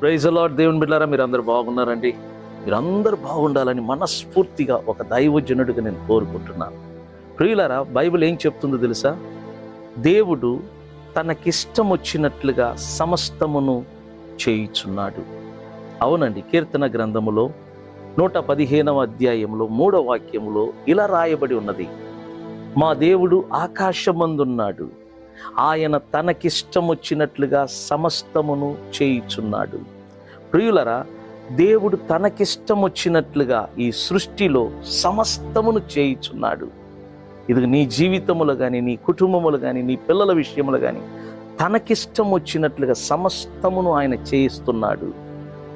Praise lord దేవుని బిడ్డారా మీరు అందరు బాగున్నారండి. మీరందరూ బాగుండాలని మనస్ఫూర్తిగా ఒక దైవజనుడిగా నేను కోరుకుంటున్నాను. ప్రియులారా బైబిల్ ఏం చెప్తుందో తెలుసా? దేవుడు తనకిష్టం వచ్చినట్లుగా సమస్తమును చేయుచున్నాడు. అవునండి కీర్తన గ్రంథములో నూట పదిహేనవ అధ్యాయంలో మూడవ వాక్యములో ఇలా రాయబడి ఉన్నది. మా దేవుడు ఆకాశమందున్నాడు ఆయన తనకిష్టం వచ్చినట్లుగా సమస్తమును చేయుచున్నాడు. ప్రియులరా దేవుడు తనకిష్టం వచ్చినట్లుగా ఈ సృష్టిలో సమస్తమును చేయుచున్నాడు. ఇది నీ జీవితములు కానీ నీ కుటుంబములు కానీ నీ పిల్లల విషయములు కానీ తనకిష్టం వచ్చినట్లుగా సమస్తమును ఆయన చేయిస్తున్నాడు.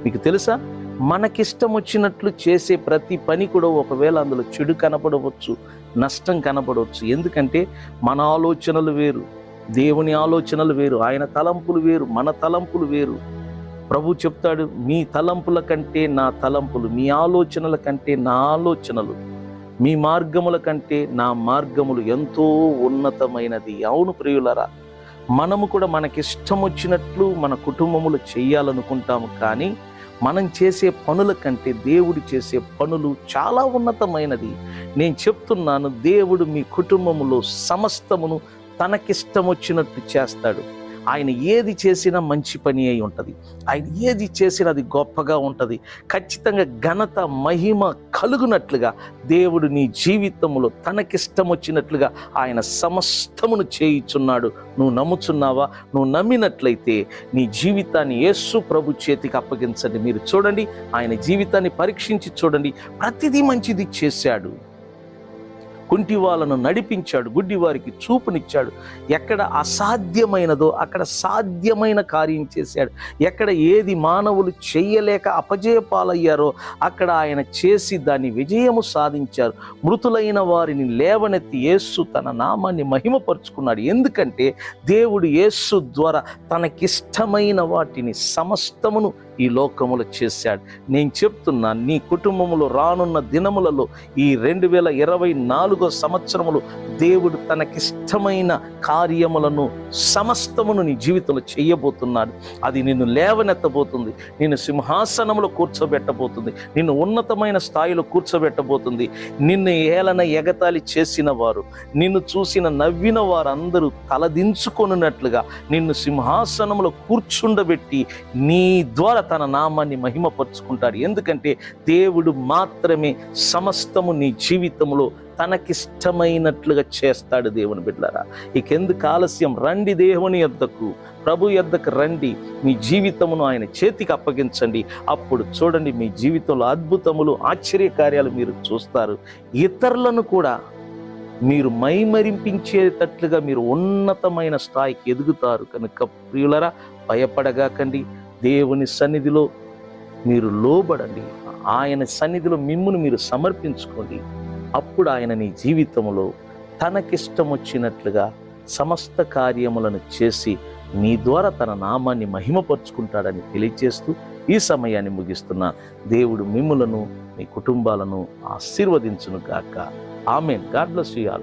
మీకు తెలుసా? మనకిష్టం వచ్చినట్లు చేసే ప్రతి పని కూడా ఒకవేళ అందులో చెడు కనపడవచ్చు నష్టం కనపడవచ్చు. ఎందుకంటే మన ఆలోచనలు వేరు. దేవుని ఆలోచనలు వేరు ఆయన తలంపులు వేరు మన తలంపులు వేరు. ప్రభు చెప్తాడు మీ తలంపుల కంటే నా తలంపులు మీ ఆలోచనల కంటే నా ఆలోచనలు మీ మార్గముల కంటే నా మార్గములు ఎంతో ఉన్నతమైనది. అవును ప్రియులరా మనము కూడా మనకిష్టం వచ్చినట్లు మన కుటుంబములు చేయాలనుకుంటాము కానీ మనం చేసే పనుల కంటే దేవుడు చేసే పనులు చాలా ఉన్నతమైనది. నేను చెప్తున్నాను దేవుడు మీ కుటుంబములో సమస్తమును తనకిష్టం వచ్చినట్టు చేస్తాడు. ఆయన ఏది చేసినా మంచి పని అయి ఉంటుంది. ఆయన ఏది చేసినా అది గొప్పగా ఉంటుంది. ఖచ్చితంగా ఘనత మహిమ కలుగునట్లుగా దేవుడు నీ జీవితంలో తనకిష్టం వచ్చినట్లుగా ఆయన సమస్తమును చేయిచున్నాడు. నువ్వు నమ్ముచున్నావా? నువ్వు నమ్మినట్లయితే నీ జీవితాన్ని యేసు ప్రభు చేతికి అప్పగించండి. మీరు చూడండి ఆయన జీవితాన్ని పరీక్షించి చూడండి. ప్రతిదీ మంచిది చేశాడు. కుంటి వాళ్ళను నడిపించాడు గుడ్డి వారికి చూపునిచ్చాడు. ఎక్కడ అసాధ్యమైనదో అక్కడ సాధ్యమైన కార్యం చేశాడు. ఎక్కడ ఏది మానవులు చేయలేక అపజయ పాలయ్యారో అక్కడ ఆయన చేసి దాన్ని విజయము సాధించారు. మృతులైన వారిని లేవనెత్తి యేస్సు తన నామాన్ని మహిమపరుచుకున్నాడు. ఎందుకంటే దేవుడు యేస్సు ద్వారా తనకిష్టమైన వాటిని సమస్తమును ఈ లోకములో చేశాడు. నేను చెప్తున్నా నీ కుటుంబములో రానున్న దినములలో ఈ రెండు వేల ఇరవై నాలుగో సంవత్సరములు దేవుడు తనకిష్టమైన కార్యములను సమస్తమును నీ జీవితంలో చేయబోతున్నాడు. అది నిన్ను లేవనెత్తబోతుంది. నిన్ను సింహాసనములో కూర్చోబెట్టబోతుంది. నిన్ను ఉన్నతమైన స్థాయిలో కూర్చోబెట్టబోతుంది. నిన్ను ఏలన ఎగతాళి చేసిన వారు నిన్ను చూసిన నవ్విన వారందరూ తలదించుకొనున్నట్లుగా నిన్ను సింహాసనములో కూర్చుండబెట్టి నీ ద్వారా తన నామాన్ని మహిమపరుచుకుంటాడు. ఎందుకంటే దేవుడు మాత్రమే సమస్తము నీ జీవితంలో తనకిష్టమైనట్లుగా చేస్తాడు దేవుని బిడ్డరా ఇకెందుకు ఆలస్యం? రండి దేవుని యొద్దకు. ప్రభు యొద్దకు రండి. మీ జీవితమును ఆయన చేతికి అప్పగించండి. అప్పుడు చూడండి మీ జీవితంలో అద్భుతములు ఆశ్చర్యకార్యాలు మీరు చూస్తారు. ఇతరులను కూడా మీరు మైమరింపించేటట్లుగా మీరు ఉన్నతమైన స్థాయికి ఎదుగుతారు. కనుక ప్రియులరా భయపడగాకండి. దేవుని సన్నిధిలో మీరు లోబడండి. ఆయన సన్నిధిలో మిమ్మును మీరు సమర్పించుకోండి. అప్పుడు ఆయన నీ జీవితంలో తనకిష్టం వచ్చినట్లుగా సమస్త కార్యములను చేసి నీ ద్వారా తన నామాన్ని మహిమపరుచుకుంటాడని తెలియజేస్తూ ఈ సమయాన్ని ముగిస్తున్న. దేవుడు మిమ్ములను మీ కుటుంబాలను ఆశీర్వదించును గాక. ఆమెన్. God bless all.